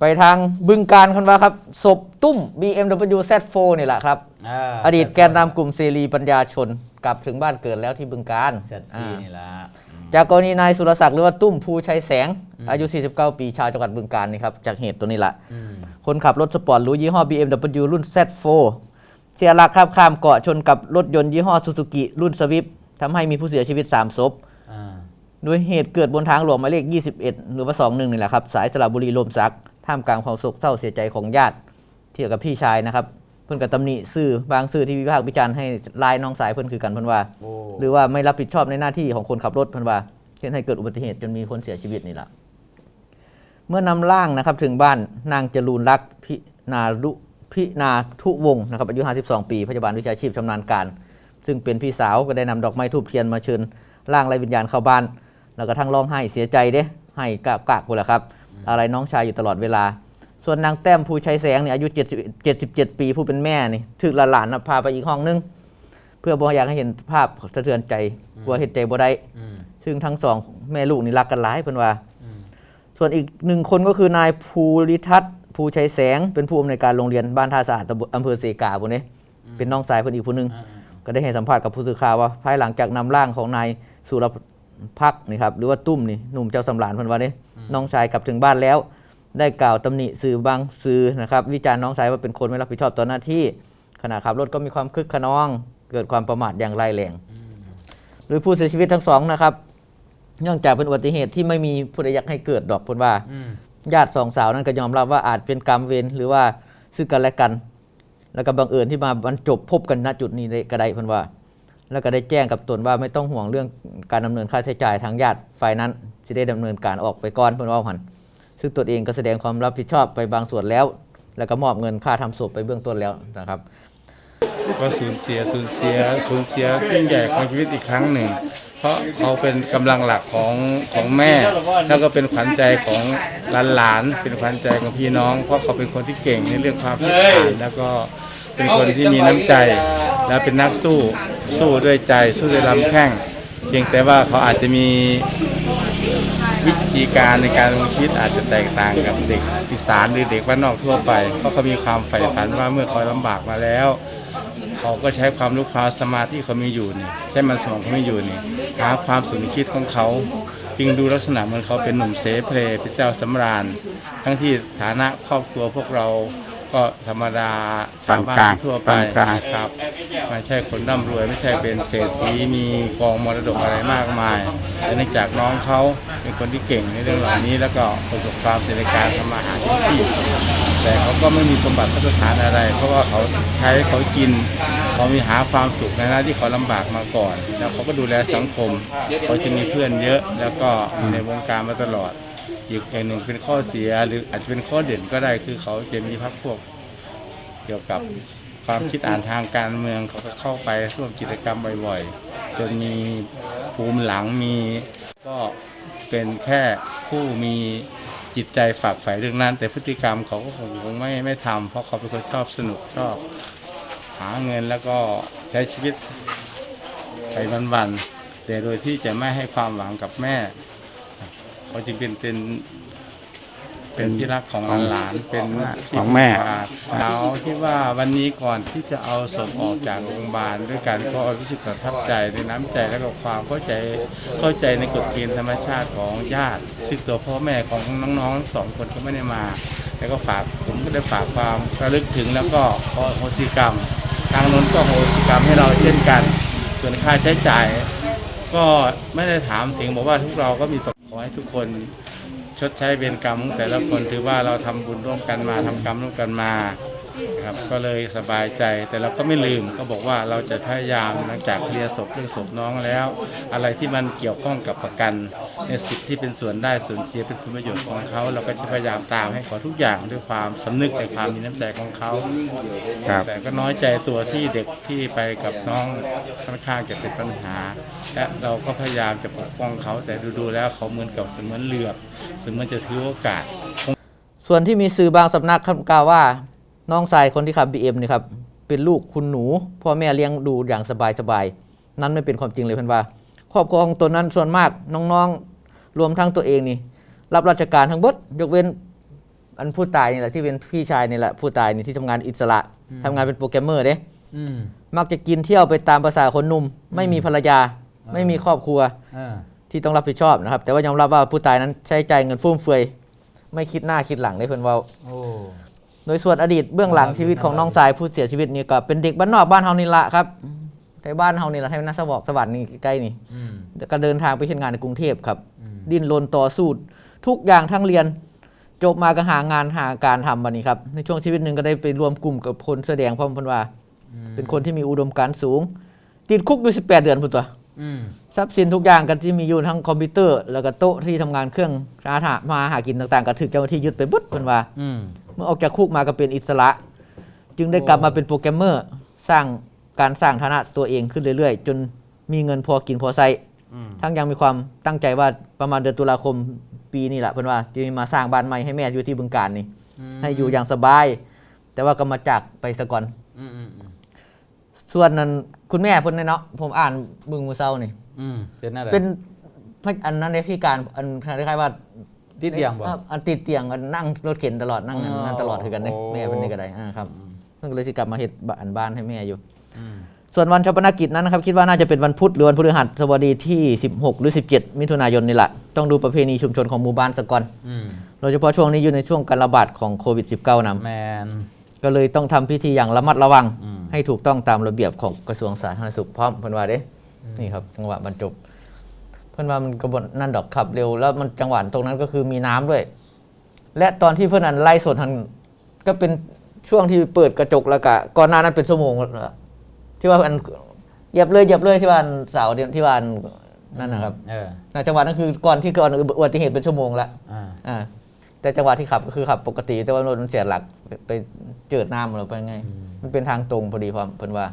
ไปทางบึงการคนว่าครับศพตุ้ม BMW Z4 นี่แหละครับาอดีตแกนนำกลุ่มเสรีปัญญาชน กลับถึงบ้านเกิดแล้วที่บึงการเซตซีอ่านี่ละอืมจากกรณีนายสุรศักดิ์หรือว่าตุ้มภูชัยแสง อายุ 49 ปีชาวจังหวัดบึงการนี่ครับ จากเหตุตัวนี้แหละอืมคนขับรถสปอร์ตหรูยี่ห้อ BMW รุ่น Z4 เสียหลักขับข้ามเกาะชนกับรถยนต์ยี่ห้อซูซูกิรุ่นสวิฟทำให้มีผู้เสียชีวิต 3 ศพอ่าโดยเหตุเกิดบนทางหลวงหมายเลข 21 หรือว่า 21 นี่แหละครับ สายสระบุรีลมสัก ท่ามกลางความโศกเศร้าเสียใจของญาติเทียบกับพี่ชายนะครับ เพื่อนกับตำหนิสื่อบางสื่อที่วิพากษ์วิจารณ์ให้ลายน้องสายเพื่อนคือกันเพื่อนว่า โอ้หรือว่าไม่รับผิดชอบในหน้าที่ของคนขับรถเพื่อนว่าเช่นให้เกิดอุบัติเหตุจนมีคนเสียชีวิตนี่แหละเมื่อนำร่างนะครับถึงบ้านนางจรูนรักษ์พินารุพินาทุวงศ์นะครับอายุ 52 ปีพยาบาลวิชาชีพชำนาญการ ซึ่งเป็นพี่สาวก็ได้นำดอกไม้ทูบเทียนมาเชิญร่างไร้วิญญาณเข้าบ้าน แล้วก็ทั้งร้องไห้เสียใจเด้ให้กากกากหมดแหละครับ อะไรน้องชายอยู่ตลอดเวลา ส่วนนางแต้มภูชัยแสงเนี่ยอายุ70 77 ปีผู้เป็นแม่นี่ถึกหลานๆนะพาไปอีกห้องนึง เพื่อบ่อยากให้เห็นภาพสะเทือนใจกลัวเห็นใจบ่ได้อืมซึ่งทั้งสองแม่ลูกนี่รักกันหลายเพิ่นว่าอืมส่วนอีกหนึ่งคนก็คือนายภูริทัศน์ภูชัยแสง เป็นผู้อำนวยการโรงเรียนบ้านท่าสะอาดตำบลอำเภอเสกาพวกนี้เป็นน้องสายเพิ่นอีกผู้หนึงอ่าก็ได้ให้สัมภาษณ์กับผู้สื่อข่าวว่าภายหลังจากนำร่างของนายสุร พักษ์นี่ครับหรือว่าตุ้มนี่หนุ่มเจ้าสำรานเพิ่นว่าเด้น้องชายกลับถึงบ้านแล้ว ได้กล่าวตำหนิสื่อบางสื่อนะครับวิจารณ์น้องชายว่าเป็นคนไม่รับผิดชอบต่อหน้าที่ขณะขับรถก็มีความคึกขนอง เกิดความประมาทอย่างร้ายแรงโดยผู้เสียชีวิตทั้งสองนะครับเนื่องจากเป็นอุบัติเหตุที่ไม่มีผู้ใดอยากให้เกิดดอกเพิ่นว่าอืมญาติสองสาวนั้นก็ยอมรับว่าอาจเป็นกรรมเวรหรือว่าซึ่งกันและกัน แล้วก็บังเอิญที่มาบรรจบพบกันณจุดนี้ได้ก็ได้เพิ่นว่า แล้วก็ได้แจ้งกับตนว่าไม่ต้องห่วงเรื่องการดำเนินค่าใช้จ่ายทางญาติฝ่ายนั้นจะได้ดำเนินการออกไปก่อนเพิ่อนว่าหันซึ่งตนเองก็แสดงความรับผิดชอบไปบางส่วนแล้ว แล้วก็มอบเงินค่าทำศพไปเบื้องต้นแล้วนะครับก็สูญเสียสูญเสียสูญเสียยิ่งใหญ่ของชีวิตอีกครั้งหนึ่ง เพราะเขาเป็นกำลังหลักของของแม่ แล้วก็เป็นขวัญใจของหลานๆเป็นขวัญใจของพี่น้อง เพราะเขาเป็นคนที่เก่งในเรื่องความคิดอ่านแล้วก็เป็นคนที่มีน้ำใจและเป็นนักสู้ สู้ด้วยใจสู้ด้วยลำแข้งเพียงแต่ว่าเขาอาจจะมีวิธีการในการลงชีวิตอาจจะแตกต่างกับเด็กอีสานหรือเด็กบ้านนอกทั่วไปเพราะเขามีความใฝ่ฝันว่าเมื่อเขาลำบากมาแล้ว เขาก็ใช้ความรู้ความสมาธิเขามีอยู่นี่ใช้มันสมองเขามีอยู่นี่หาความสุนคิดของเขาจึงดูลักษณะเหมือนเขาเป็นหนุ่มเสเพลเป็นเจ้าสำราญ ทั้งที่ฐานะครอบครัวพวกเรา ก็ธรรมดาชาวบ้านทั่วไปครับไม่ใช่คนร่ำรวยไม่ใช่เป็นเศรษฐีมีกองมรดกอะไรมากมายแต่เนื่องจากน้องเขาเป็นคนที่เก่งในเรื่องเหล่านี้ แล้วก็ประสบความสำเร็จในการทำมาหาที่แต่เขาก็ไม่มีสมบัติพัฒฐานอะไร เพราะว่าเขาใช้เขากินเขามีหาความสุขในหน้าที่เขาลำบากมาก่อน แล้วเขาก็ดูแลสังคมเขาจะมีเพื่อนเยอะ แล้วก็อยู่ในวงการมาตลอด อีกอย่างหนึ่งเป็นข้อเสียหรืออาจจะเป็นข้อเด่นก็ได้คือเขาจะมีพักพวก เกี่ยวกับความคิดอ่านทางการเมืองเขาก็เข้าไปร่วมกิจกรรมบ่อยๆจนมีภูมิหลังมีก็เป็นแค่ผู้มีจิตใจฝักใฝ่เรื่องนั้น แต่พฤติกรรมเขาก็คงคงไม่ไม่ทำเพราะเขาเป็นคนชอบสนุกชอบหาเงินแล้วก็ใช้ชีวิตไปวันๆแต่โดยที่จะไม่ให้ความหวังกับแม่ เขาจึงเป็นเป็น เป็นที่รักของหลานๆเป็นที่ของแม่เราที่ว่าวันนี้ก่อนที่จะเอาศพออกจากโรงพยาบาลด้วยกันก็รู้สึกประทับใจในน้ำใจและก็ความเข้าใจเข้าใจในกฎเกณฑ์ธรรมชาติของญาติซึ่งตัวพ่อแม่ของน้องๆทั้งสองคนก็ไม่ได้มา แล้วก็ฝากผมก็ได้ฝากความระลึกถึงแล้วก็ขอโหสิกรรมทางนนท์ก็โหสิกรรมให้เราเช่นกัน ส่วนค่าใช้จ่ายก็ไม่ได้ถามถึงบอกว่าทุกเราก็มีตกขอ ให้ทุกคนชดใช้เวรกรรมของแต่ละคนถือว่าเราทำบุญร่วมกันมาทำกรรมร่วมกันมา ครับก็เลยสบายใจแต่เราก็ไม่ลืมก็บอกว่าเราจะพยายามหลังจากเคลียร์ศพเรื่องศพน้องแล้ว อะไรที่มันเกี่ยวข้องกับประกันในสิทธิที่เป็นส่วนได้ส่วนเสียเป็นผลประโยชน์ของเขาเราก็จะพยายามตามให้ขอทุกอย่างด้วยความสำนึกในความมีน้ำใจของเขา ครับ แต่ก็น้อยใจตัวที่เด็กที่ไปกับน้องค่อนข้างจะเป็นปัญหา และเราก็พยายามจะปกป้องเขา แต่ดูๆแล้วเขาเหมือนกับเสมือนเหลือบเสมือนจะถือโอกาส ส่วนที่มีสื่อบางสำนักกล่าวว่า น้องชายคนที่ขับ BM นี่ครับเป็นลูกคุณหนูพ่อแม่เลี้ยงดูอย่างสบายๆนั้นไม่เป็นความจริงเลยเพื่อนว่า ครอบครัวของตนนั้นส่วนมากน้องๆรวมทั้งตัวเองนี่ รับราชการทั้งเบิดยกเว้นอันผู้ตายนี่แหละที่เป็นพี่ชายนี่แหละผู้ตายนี่ที่ทำงานอิสระทำงานเป็นโปรแกรมเมอร์เด้อืมมักจะกินเที่ยวไปตามภาษาคนหนุ่ม ไม่มีภรรยา ไม่มีครอบครัวเออที่ต้องรับผิดชอบนะครับ แต่ว่ายอมรับว่าผู้ตายนั้นใช้จ่ายเงินฟุ่มเฟือยไม่คิดหน้าคิดหลังได้เพิ่นเว่า โอ้โดยส่วนอดีตเบื้องหลังชีวิตของน้องสายผู้เสียชีวิตนี่ก็เป็นเด็กบ้านนอกบ้านเฮานี่ละครับในบ้านเฮานี่ละให้นาสวอกสวัสดิ์นี่ใกล้ๆนี่อืมก็เดินทางไปเฮ็ดงานในกรุงเทพครับอืมดิ้นรนต่อสู้ทุกอย่างทั้งเรียนจบมาก็หางานหาการทำบัดนี้ครับ ในช่วงชีวิตหนึ่งก็ได้ไปรวมกลุ่มกับคนแสอแดงพร้อมเพิ่นว่า เป็นคนที่มีอุดมการณ์สูง ติดคุกอยู่ 18 เดือนพุ่นตัวอืมทรัพย์สินทุกอย่างกันที่มีอยู่ทั้งคอมพิวเตอร์ แล้วก็โต๊ะที่ทำงานเครื่องอาหารมาหากินต่างๆ ก็ถูกเจ้าหน้าที่ยึดไปบึดเพิ่นว่าอื มเมื่อออกจากคุกมาก็เป็นอิสระ จึงได้กลับมาเป็นโปรแกรมเมอร์ สร้างการสร้างฐานะตัวเองขึ้นเรื่อยๆ จนมีเงินพอกินพอใช้อืมทั้งยังมีความตั้งใจว่าประมาณเดือนตุลาคมปีนี้แหละเพิ่นว่าจะมาสร้างบ้านใหม่ให้แม่อยู่ที่บึงการนี่ให้อยู่อย่างสบาย แต่ว่าก็มาจากไปซะก่อนอืมอืมอืมส่วนนั้นคุณแม่เพิ่นเนี่ยเนาะผมอ่านบึงมือเศร้านี่อืมเป็นอะไรเป็นพระอันนั้นในพิการอันคล้ายๆว่า ติดเตียงบ่อ่าอันติดเตียงอันนั่งรถเข็นตลอดนั่งอันอ๋อนั่นตลอดคือกันเนี่ยโอ้แม่เป็นนี่ก็ได้อ่าครับเพิ่งเลยสิกลับมาเฮ็ดบ้านบ้านให้แม่อยู่อืมส่วนวันชาปนกิจนั้นนะครับคิดว่าน่าจะเป็นวันพุธหรือวันพฤหัสบดีที่ 16 หรือ 17 มิถุนายนนี่แหละต้องดูประเพณีชุมชนของหมู่บ้านสก่อนอืมโดยเฉพาะช่วงนี้อยู่ในช่วงการระบาดของโควิด -19 นำแมนก็เลยต้องทำพิธีอย่างระมัดระวังอืมให้ถูกต้องตามระเบียบของกระทรวงสาธารณสุขพร้อมเพิ่นว่าเด้นี่ครับจังหวะบรรจบ เพิ่นว่ามันกระบวนนั่นดอกขับเร็ว แล้วมันจังหวะตรงนั้นก็คือมีน้ำด้วย และตอนที่เพิ่นอันไล่สดทันก็เป็นช่วงที่เปิดกระจกแล้วก็ก่อนหน้านั้นเป็นชั่วโมงแล้วที่ว่าอันเหยียบเลยเหยียบเลยที่ว่าอันเสาร์เดียวที่ว่าอันนั่นนะครับเออน่ะจังหวะนั้นคือก่อนที่เกิดอุบัติเหตุเป็นชั่วโมงแล้วอ่าอ่าแต่จังหวะที่ขับก็คือขับปกติแต่ว่ารถมันเสียหลักไปไปเจิดน้ำหรือไปไง มันเป็นทางตรงพอดีความเพิ่นว่า